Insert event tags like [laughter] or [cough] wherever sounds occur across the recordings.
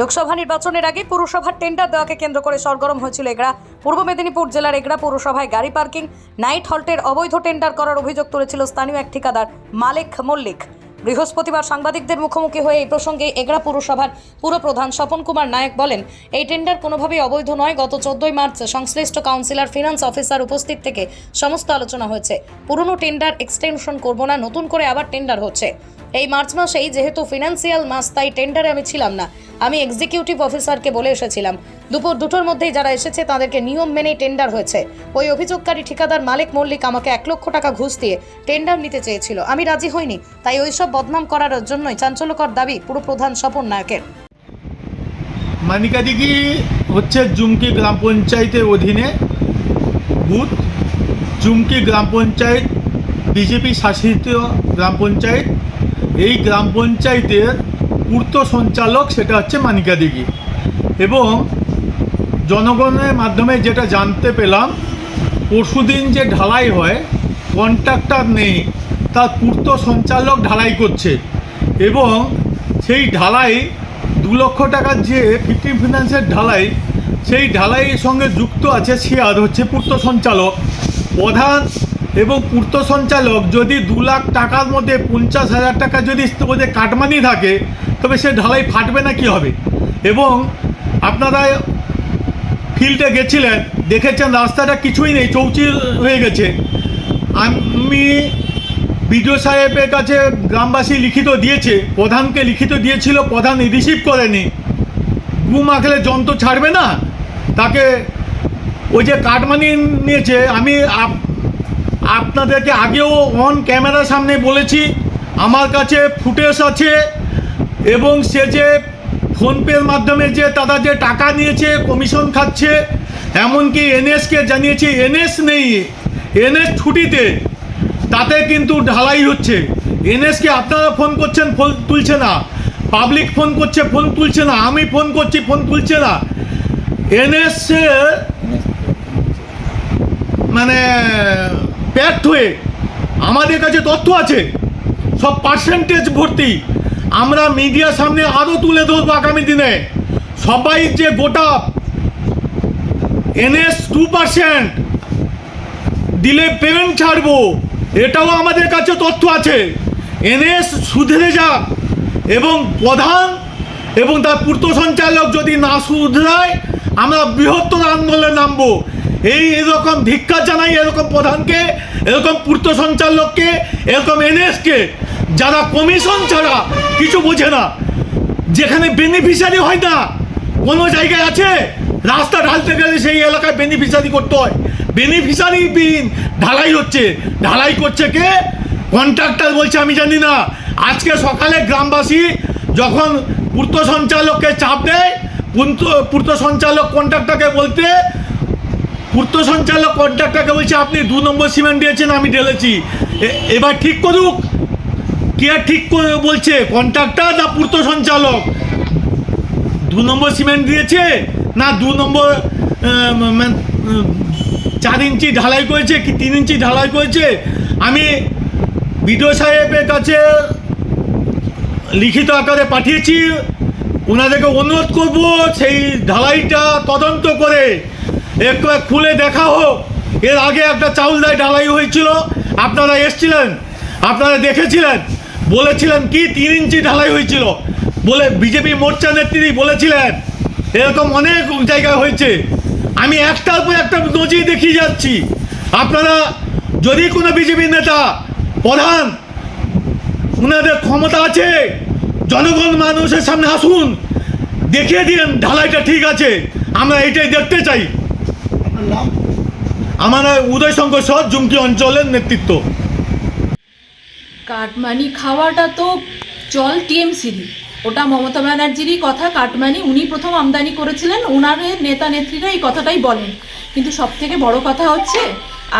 লোকসভা নির্বাচনের আগে পুরসভার টেন্ডার দেওয়াকে কেন্দ্র করে সরগরম হয়েছিল এগড়া। পূর্ব মেদিনীপুর জেলার এগড়া পৌরসভায় গাড়ি পার্কিং, নাইট হল্টের অবৈধ টেন্ডার করার অভিযোগ তুলেছিল স্থানীয় এক ঠিকাদার মালেক মল্লিক। বৃহস্পতিবার সাংবাদিকদের মুখোমুখি হয়ে এই প্রসঙ্গে এগড়া পুরসভার পুরপ্রধান স্বপন কুমার নায়ক বলেন, এই টেন্ডার কোনোভাবেই অবৈধ নয়। গত চোদ্দই মার্চ সংশ্লিষ্ট কাউন্সিলর, ফিনান্স অফিসার উপস্থিত থেকে সমস্ত আলোচনা হয়েছে। পুরনো টেন্ডার এক্সটেনশন করব না, নতুন করে আবার টেন্ডার হচ্ছে। এই মার্চ মাসেই যেহেতু ফিনান্সিয়াল মাস, তাই টেন্ডারে আমি ছিলাম না। আমি এক্সিকিউটিভ অফিসারকে বলে এসেছিলাম। দুপুর দুটোর মধ্যেই যারা এসেছে, তাদেরকে নিয়ম মেনেই টেন্ডার হয়েছে। ওই অভিযোগকারী ঠিকাদার মালিক মল্লিক আমাকে এক লক্ষ টাকা ঘুষ দিয়ে টেন্ডার নিতে চেয়েছিল। আমি রাজি হইনি, তাই ওইসব বদনাম করার জন্যই চাঞ্চল্যকর দাবি পুরো প্রধান স্বপন নায়কের। মানিকাদিঘি হচ্ছে জুমকি গ্রাম পঞ্চায়েতের অধীনে বুথ। জুমকি গ্রাম পঞ্চায়েত, বিজেপি শাসিত গ্রাম পঞ্চায়েত। এই গ্রাম পঞ্চায়েতের পূর্ত সঞ্চালক সেটা হচ্ছে মানিকাদিঘি এবং জনগণের মাধ্যমে যেটা জানতে পেলাম, পরশুদিন যে ঢালাই হয় কন্ট্রাক্টর নেই, তার পূর্ত সঞ্চালক ঢালাই করছে। এবং সেই ঢালাই দু লক্ষ টাকার যে ফিফটিন ফিনান্সের ঢালাই, সেই ঢালাইয়ের সঙ্গে যুক্ত আছে শেয়ার হচ্ছে পূর্ত সঞ্চালক। প্রধান এবং পূর্ত সঞ্চালক যদি দু লাখ টাকার মধ্যে পঞ্চাশ হাজার টাকা যদি ওদের কাটমানি থাকে, তবে সে ঢালাই ফাটবে না কি হবে? এবং আপনারা ফিল্ডে গেছিলেন, দেখেছেন রাস্তাটা কিছুই নেই চৌচির হয়ে গেছে। আমি বিডিও সাহেবের কাছে গ্রামবাসী লিখিত দিয়েছে, প্রধানকে লিখিত দিয়েছিল, প্রধান রিসিভ করেনি। গু মাখলে যন্ত্র ছাড়বে না? তাকে ওই যে কাটমানি নিয়েছে, আমি আপনাদেরকে আগেও অন ক্যামেরার সামনে বলেছি, আমার কাছে ফুটেজ আছে এবং সে যে ফোনপের মাধ্যমে যে তারা যে টাকা নিয়েছে কমিশন খাচ্ছে, এমনকি এনএসকে জানিয়েছি এনএস নেই এনএস ছুটিতে, তাতে কিন্তু ঢালাই হচ্ছে। এনএসকে আপনারা ফোন করছেন ফোন তুলছে না। পাবলিক ফোন করছে ফোন তুলছে না। আমি ফোন করছি ফোন তুলছে না। এনএস মানে ব্যর্থ হয়ে আমাদের কাছে তথ্য আছে। সব পার্সেন্টেজ ভর্তি। আমরা মিডিয়ার সামনে আরও তুলে ধরবো আগামী দিনে। সবাই যে গোটা এনএস টু পার্সেন্ট দিলে পেমেন্ট ছাড়বো, এটাও আমাদের কাছে তথ্য আছে। এনএস সুধরে যাক এবং প্রধান এবং তার পূর্ত সঞ্চালক যদি না শুধরায় আমরা বৃহত্তর আন্দোলনে নামবো। এই এরকম ধিক্ষা জানাই এরকম প্রধানকে, এরকম পূর্ত সঞ্চালককে, এরকম এনএসকে, যারা কমিশন ছাড়া কিছু বোঝে না, যেখানে বেনিফিশিয়ারি হয় না, কোনো জায়গায় আছে? রাস্তা ঢালতে গেলে সেই এলাকায় বেনিফিশিয়ারি করতে হয়। বেনিফিশিয়ারি বিন ঢালাই হচ্ছে। ঢালাই করছে কে? কন্ট্রাক্টর বলছে, আমি জানি না। আজকে সকালে গ্রামবাসী যখন পূর্ত সঞ্চালককে চাপ দেয়, পূর্ত পূর্ত সঞ্চালক কন্ট্রাক্টরকে বলতে পূর্ত সঞ্চালক কন্ট্রাক্টরকে বলছে, আপনি দু নম্বর সিমেন্ট দিয়েছেন, আমি ঢেলেছি। এবার ঠিক করুক। কে ঠিক বলছে, কন্ট্রাক্টর না পূর্ত সঞ্চালক? দু নম্বর সিমেন্ট দিয়েছে, না দু নম্বর চার ইঞ্চি ঢালাই করেছে, কি তিন ইঞ্চি ঢালাই করেছে? আমি বিডিও সাহেবের কাছে লিখিত আকারে পাঠিয়েছি। ওনাদেরকে অনুরোধ করব সেই ঢালাইটা তদন্ত করে একটু এক খুলে দেখা হোক। এর আগে একটা চাউল দায় ঢালাই হয়েছিল। আপনারা এসছিলেন, আপনারা দেখেছিলেন, বলেছিলেন কি তিন ইঞ্চি ঢালাই হয়েছিল। বলে বিজেপি মোর্চা নেত্রী বলেছিলেন, এরকম অনেক জায়গায় হয়েছে। আমি একটার পর একটা নজির দেখিয়ে যাচ্ছি। আপনারা যদি কোনো বিজেপি নেতা, প্রধান ওনাদের ক্ষমতা আছে, জনগণ মানুষের সামনে আসুন, দেখিয়ে দিন ঢালাইটা ঠিক আছে। আমরা এটাই দেখতে চাই। আমার উদয় শঙ্কর সহ জুমকি অঞ্চলের নেতৃত্ব। কাটমানি খাওয়াটা তো চল টিএমসিরই। ওটা মমতা ব্যানার্জিরই কথা, কাটমানি উনি প্রথম আমদানি করেছিলেন ওনার নেতা নেত্রীরা এই কথাটাই বলেন। কিন্তু সব থেকে বড় কথা হচ্ছে,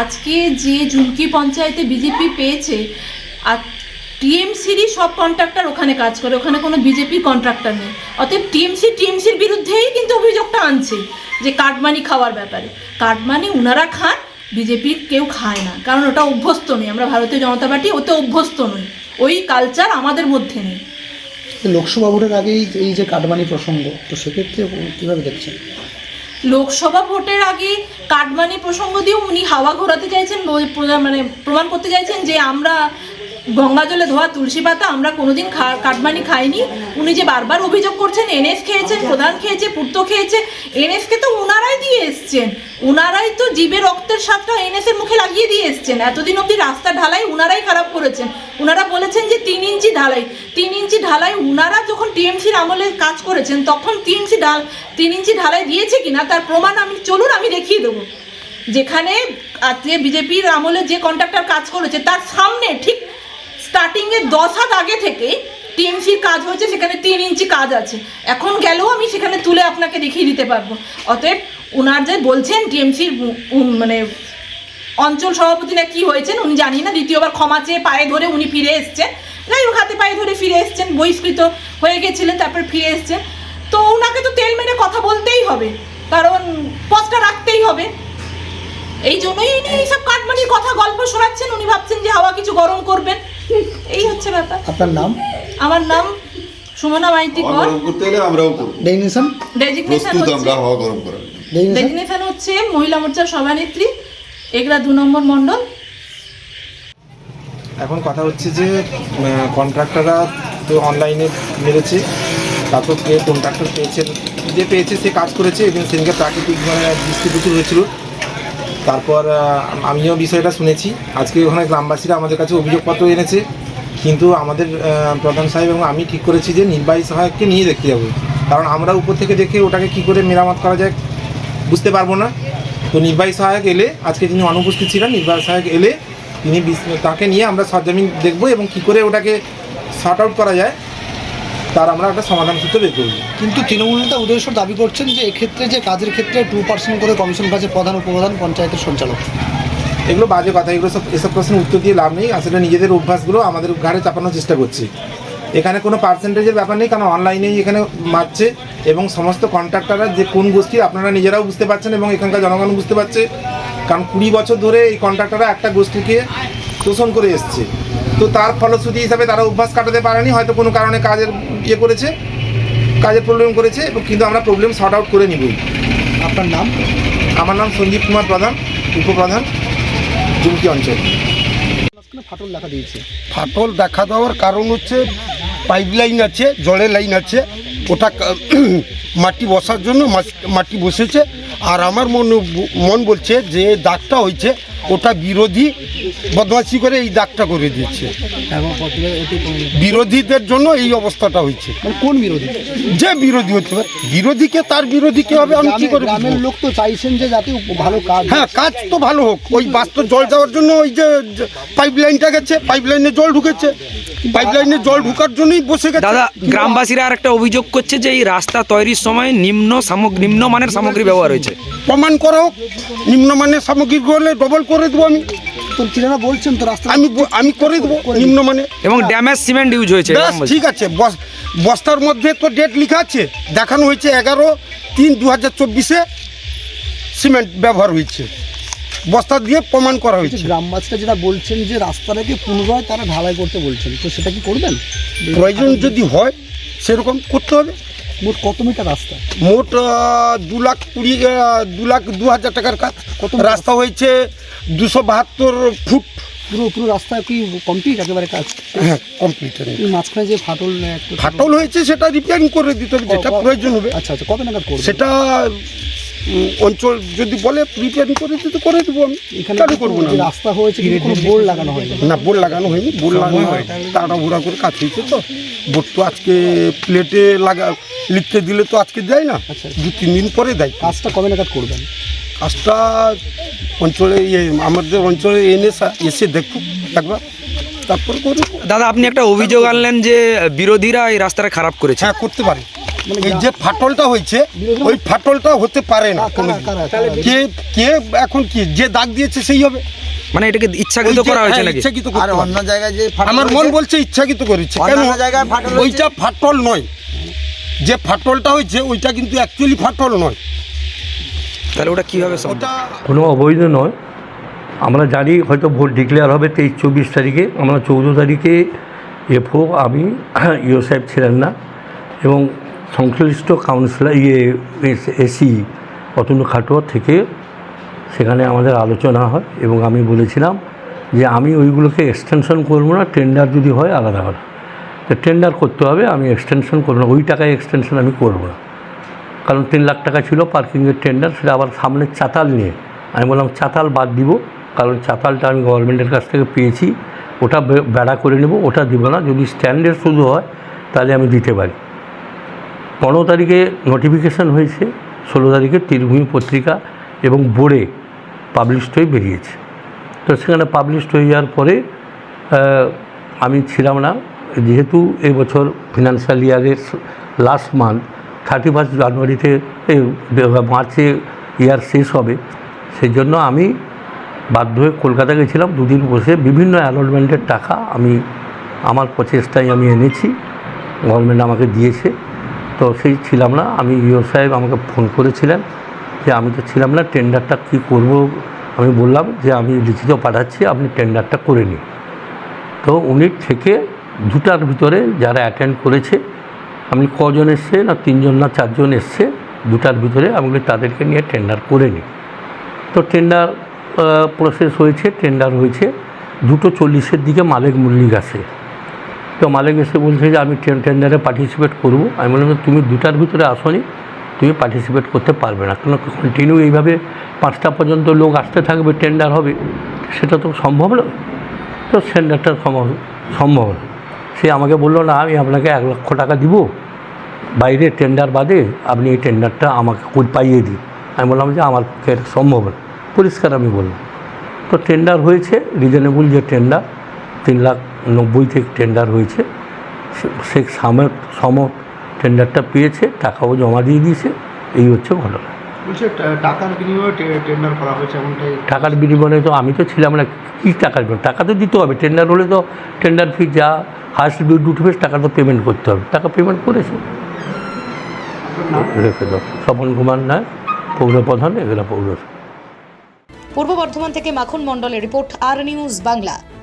আজকে যে ঝুমকি পঞ্চায়েতে বিজেপি পেয়েছে আর টিএমসিরই সব কন্ট্রাক্টর ওখানে কাজ করে ওখানে কোনো বিজেপির কন্ট্রাক্টর নেই। অতএব টিএমসি টিএমসির বিরুদ্ধেই কিন্তু অভিযোগটা আনছে যে কাটমানি খাওয়ার ব্যাপারে। কাটমানি উনারা খান বিজেপির কেউ খায় না কারণ ওটা অভ্যস্ত নেই। আমরা ভারতীয় জনতা পার্টি ওতে অভ্যস্ত নই। ওই কালচার আমাদের মধ্যে নেই। লোকসভা ভোটের আগেই এই যে কাটমানি প্রসঙ্গ তো সেক্ষেত্রে কীভাবে দেখছেন? লোকসভা ভোটের আগে কাটমানি প্রসঙ্গ দিয়ে উনি হাওয়া ঘোরাতে চাইছেন মানে প্রমাণ করতে চাইছেন যে আমরা গঙ্গা জলে ধোয়া তুলসী পাতা আমরা কোনোদিন কাটমানি খাইনি। উনি যে বারবার অভিযোগ করছেন, এনএস খেয়েছেন প্রধান খেয়েছে, পূর্ত খেয়েছে, এনএসকে তো ওনারাই দিয়ে এসছেন। ওনারাই তো জীবের রক্তের স্বাদটা এনএস এর মুখে লাগিয়ে দিয়ে এসছেন। এতদিন অবধি রাস্তা ঢালাই ওনারাই খারাপ করেছেন। ওনারা বলেছেন যে তিন ইঞ্চি ঢালাই। তিন ইঞ্চি ঢালাই ওনারা যখন টিএমসির আমলে কাজ করেছেন, তখন তিন ইঞ্চি ঢাল তিন ইঞ্চি ঢালাই দিয়েছে কিনা, তার প্রমাণ আমি চলুন, আমি দেখিয়ে দেবো। যেখানে আজকে বিজেপির আমলে যে কন্ট্রাক্টর কাজ করেছে, তার সামনে ঠিক স্টার্টিংয়ের দশ হাত আগে থেকে টিএমসির কাজ হয়েছে, সেখানে তিন ইঞ্চি কাজ আছে। এখন গেলেও আমি সেখানে তুলে আপনাকে দেখিয়ে দিতে পারব। অতএব ওনার যে বলছেন টিএমসির মানে অঞ্চল সভাপতি না কি হয়েছেন, উনি জানি না, দ্বিতীয়বার ক্ষমা চেয়ে পায়ে ধরে উনি ফিরে এসছেন। যাই হোক, হাতে পায়ে ধরে ফিরে এসছেন, বহিষ্কৃত হয়ে গেছিলেন, তারপর ফিরে এসছেন। তো ওনাকে তো তেল মেরে কথা বলতেই হবে, কারণ পথটা রাখতেই হবে। এই জন্যই উনি এইসব কাটমানির কথা গল্প শোনাচ্ছেন, উনি ভাবছেন যে হাওয়া কিছু গরম করবেন। এই হচ্ছে ব্যাপার। আপনার নাম? আমার নাম সুমনা মাইতি কর। করতে গেলে আমরাও করব। ডেইনেশন ডেজিগনেশন হচ্ছে আমরা হাওয়া গরম জন্য। ডেজিগনেশন হচ্ছে মহিলা মোর্চার সভানেত্রী এগরা দু নম্বর মণ্ডল। এখন কথা হচ্ছে যে কন্ট্রাক্টররা তো অনলাইনে মেরেছে। তারপর যে কন্ট্রাক্টর পেয়েছেন যে পেয়েছে সে কাজ করেছে। এবং সেদিনকে প্রাকৃতিক মানে বৃষ্টি প্রচুর হয়েছিল। তারপর আমিও বিষয়টা শুনেছি। আজকে ওখানে গ্রামবাসীরা আমাদের কাছে অভিযোগপত্র এনেছে। কিন্তু আমাদের প্রধান সাহেব এবং আমি ঠিক করেছি যে নির্বাহী সহায়ককে নিয়ে দেখতে যাব। কারণ আমরা উপর থেকে দেখে ওটাকে কি করে মেরামত করা যায় বুঝতে পারব না। তো নির্বাহী সহায়ক এলে, আজকে যিনি অনুপস্থিত ছিলেন, নির্বাহী সহায়ক এলে তিনি তাকে নিয়ে আমরা সরজমিন দেখব এবং কি করে ওটাকে শর্ট আউট করা যায়। তার আমরা একটা সমাধান সূত্র বের করব। কিন্তু তৃণমূল নেতা উদয়শ্বর দাবি করছেন যে এক্ষেত্রে যে কাজের ক্ষেত্রে টু পার্সেন্ট করে কমিশন পাচ্ছে প্রধান উপপ্রধান পঞ্চায়েতের সঞ্চালক। এগুলো বাজে কথা এগুলো সব এসব প্রশ্নের উত্তর দিয়ে লাভ নেই। আসলে নিজেদের অভ্যাসগুলো আমাদের ঘাড়ে চাপানোর চেষ্টা করছি। এখানে কোনো পার্সেন্টেজের ব্যাপার নেই কারণ অনলাইনেই এখানে মারছে এবং সমস্ত কন্ট্রাক্টররা যে কোন গোষ্ঠী আপনারা নিজেরাও বুঝতে পারছেন এবং এখানকার জনগণ বুঝতে পারছে। কারণ কুড়ি বছর ধরে এই কন্ট্রাক্টররা একটা গোষ্ঠীকে শোষণ করে এসছে। তো তার ফলশ্রুতি হিসাবে তারা অভ্যাস কাটাতে পারেনি হয়তো কোনো কারণে কাজের ইয়ে করেছে কাজের প্রবলেম করেছে এবং কিন্তু আমরা প্রবলেম শর্ট আউট করে নিবই। আপনার নাম? আমার নাম সঞ্জীব কুমার প্রধান উপপ্রধান জুমকি অঞ্চল। ফাটল দেখা দিয়েছে। ফাটল দেখা দেওয়ার কারণ হচ্ছে পাইপ লাইন আছে জলের লাইন আছে ওটা [clears throat] মাটি বসার জন্য মাটি বসেছে আর আমার মন মন বলছে যে দাগটা হয়েছে ওটা বিরোধী বদমাশি করে এই দাগটা করে দিয়েছে এবং কতটা এটি কোন- বিরোধীদের জন্য এই অবস্থাটা হয়েছে। কোন বিরোধী? যে বিরোধী হতে পারে। বিরোধীকে তার বিরোধী কে হবে আমি কি করে গ্রামের লোক তো চাইছেন যে যাতে ভালো কাজ হ্যাঁ। কাজ তো ভালো হোক। ওই বাস্তব জল যাওয়ার জন্য ওই যে পাইপ লাইনটা গেছে পাইপ লাইনে জল ঢুকেছে। পাইপ লাইনে জল ঢুকার জন্যই বসে গেছে। দাদা গ্রামবাসীরা আর একটা অভিযোগ করছে যে এই রাস্তা তৈরির সময় নিম্ন সামগ্রী নিম্নমানের সামগ্রী ব্যবহার হয়েছে। প্রমাণ করা হোক নিম্নমানের সামগ্রী হলে ডবল করে দেবো আমি। তিনারা বলছেন তো রাস্তা আমি আমি করে দেবো নিম্নমানে। এবং ড্যামেজ সিমেন্ট ইউজ হয়েছে ব্যাস ঠিক আছে বস- বস্তার মধ্যে তো ডেট লেখা আছে দেখানো হয়েছে এগারো তিন দু হাজার চব্বিশে সিমেন্ট ব্যবহার হয়েছে। বস্তা দিয়ে প্রমাণ করা হয়েছে। গ্রামবাসীরা যেটা বলছেন যে রাস্তাটাকে পুনরায় তারা ঢালাই করতে বলছেন তো সেটা কি করবেন? প্রয়োজন যদি হয় সেরকম করতে হবে। মোট কত মিটার রাস্তা? মোট দু লাখ কুড়ি দু লাখ দু হাজার টাকার কাজ। কত রাস্তা হয়েছে দুশো বাহাত্তর ফুট। পুরো পুরো রাস্তা কি কমপ্লিট একেবারে কাজ? হ্যাঁ কমপ্লিট মাঝখানে যে ফাটল ফাটল হয়েছে সেটা রিপেয়ারিং করে দিতে হবে যেটা প্রয়োজন হবে। আচ্ছা আচ্ছা কত নাগাদ করবে? সেটা অঞ্চল যদি বলে রিপেয়ারিং করে দিতে করে দেবো আমি। এখানে কেন করব না রাস্তা হয়েছে কিন্তু কোনো বোর্ড লাগানো হয়নি। না বোর্ড লাগানো হয়নি বোর্ড লাগানো হয় তাড়াহুড়া করে কাজ হয়েছে তো। বোর্ড তো আজকে প্লেটে লাগা লিখতে দিলে তো আজকে দেয় না। আচ্ছা। দু তিন দিন পরে দেয়। কাজটা কবে নাগাদ করবেন? কাজটা অঞ্চলে ইয়ে আমাদের অঞ্চলে এনে সা- এসে দেখুক একবার তারপর করে দাদা আপনি একটা অভিযোগ আনলেন যে বিরোধীরা এই রাস্তাটা খারাপ করেছে। হ্যাঁ করতে পারে। এই যে ফাটলটা হয়েছে ওই ফাটলটা হতে পারে না? কে কে এখন কি যে দাগ দিয়েছে সেই হবে? মানে এটাকে ইচ্ছাকৃত করা হয়েছে হ্যাঁ, নাকি? ইচ্ছাকৃত আর অন্য জায়গায় যে ফাটল আমার মন বলছে ইচ্ছাকৃত করেছে। কেন? জায়গায় ফাটল ওইটা ফাটল নয়। যে ফাটলটা হয়েছে ওইটা কিন্তু অ্যাকচুয়ালি ফাটল নয়। তাহলে ওটা কীভাবে সম্ভব? ওটা কোনো অবৈধ নয়। আমরা জানি হয়তো ভোট ডিক্লেয়ার হবে তেইশ চব্বিশ তারিখে। আমরা চৌদ্দ তারিখে এফও আমি ইও সাহেব ছিলেন না। এবং সংশ্লিষ্ট কাউন্সিলার ইয়ে এসি অতনু খাটোয়া থেকে সেখানে আমাদের আলোচনা হয় এবং আমি বলেছিলাম যে আমি ওইগুলোকে এক্সটেনশন করব না টেন্ডার যদি হয় আলাদা আলাদা তো টেন্ডার করতে হবে, আমি এক্সটেনশন করব না, ওই টাকায় এক্সটেনশন আমি করব না। কারণ তিন লাখ টাকা ছিল পার্কিংয়ের টেন্ডার সেটা আবার সামনে চাতাল নিয়ে। আমি বললাম, চাতাল বাদ দিব, কারণ চাতালটা আমি গভর্নমেন্টের কাছ থেকে পেয়েছি, ওটা বেড়া করে নেব, ওটা দিব না। যদি স্ট্যান্ডার্ড শুধু হয়, তাহলে আমি দিতে পারি। পনেরো তারিখে নোটিফিকেশান হয়েছে, ষোলো তারিখে তীরভূমি পত্রিকা এবং বোর্ডে পাবলিশড হয়ে বেরিয়েছে। তো সেখানে পাবলিশড হয়ে যাওয়ার পরে আমি ছিলাম না। যেহেতু এবছর ফিনান্সিয়াল ইয়ারের লাস্ট মান্থ থার্টি ফার্স্ট জানুয়ারিতে মার্চে ইয়ার শেষ হবে, সেই জন্য আমি বাধ্য হয়ে কলকাতা গেছিলাম। দুদিন বসে বিভিন্ন অ্যালটমেন্টের টাকা আমি, আমার প্রচেষ্টায় আমি এনেছি। গভর্নমেন্ট আমাকে দিয়েছে। তো সেই ছিলাম না। আমি ইও সাহেব আমাকে ফোন করেছিলেন যে, আমি তো ছিলাম না টেন্ডারটা কী করব? আমি বললাম যে, আমি লিখিত পাঠাচ্ছি, আপনি টেন্ডারটা করে নিন। তো উনি থেকে দুটার ভিতরে যারা অ্যাটেন্ড করেছে আপনি কজন এসছে না তিনজন না চারজন এসছে, দুটার ভিতরে আমি তাদেরকে নিয়ে টেন্ডার করে নিই তো টেন্ডার প্রসেস হয়েছে টেন্ডার হয়েছে। দুটো চল্লিশের দিকে মালিক মল্লিক আসে। তো মালিক এসে বলছে যে আমি টে- টেন্ডারে পার্টিসিপেট করব। আমি বললাম যে তুমি দুটার ভিতরে আসনি, তুমি পার্টিসিপেট করতে পারবে না। কেন কন্টিনিউ এইভাবে পাঁচটা পর্যন্ত লোক আসতে থাকবে টেন্ডার হবে? সেটা তো সম্ভব নয়। তো টেন্ডারটা সম্ভব সম্ভব না সে আমাকে বলল, না, আমি আপনাকে এক লক্ষ টাকা দিব। বাইরে টেন্ডার বাদে আপনি এই টেন্ডারটা আমাকে পাইয়ে দিন। আমি বললাম যে, আমার পক্ষে এটা সম্ভব না পরিষ্কার আমি বললাম। তো টেন্ডার হয়েছে রিজনেবল যে টেন্ডার তিন লাখ নব্বই থেকে টেন্ডার হয়েছে। সে- শেখ সামত সম টেন্ডারটা পেয়েছে টাকাও জমা দিয়ে দিয়েছে। এই হচ্ছে ঘটনা। টাকার বিনিময়ে টেন্ডার করা হয়েছে এমনটাই। টাকার বিনিময়ে তো আমি তো ছিলাম না কী টাকার বিনিময়? টাকা তো দিতে হবে টেন্ডার হলে তো টেন্ডার ফি যা হায়েস্ট বিড উঠবে টাকা তো পেমেন্ট করতে হবে। টাকা পেমেন্ট করেছে। রেখে দাও। স্বপন কুমার নায় পৌরপ্রধান এগুলো পৌর পূর্ব বর্ধমান থেকে মাখন মণ্ডলের রিপোর্ট আর নিউজ বাংলা।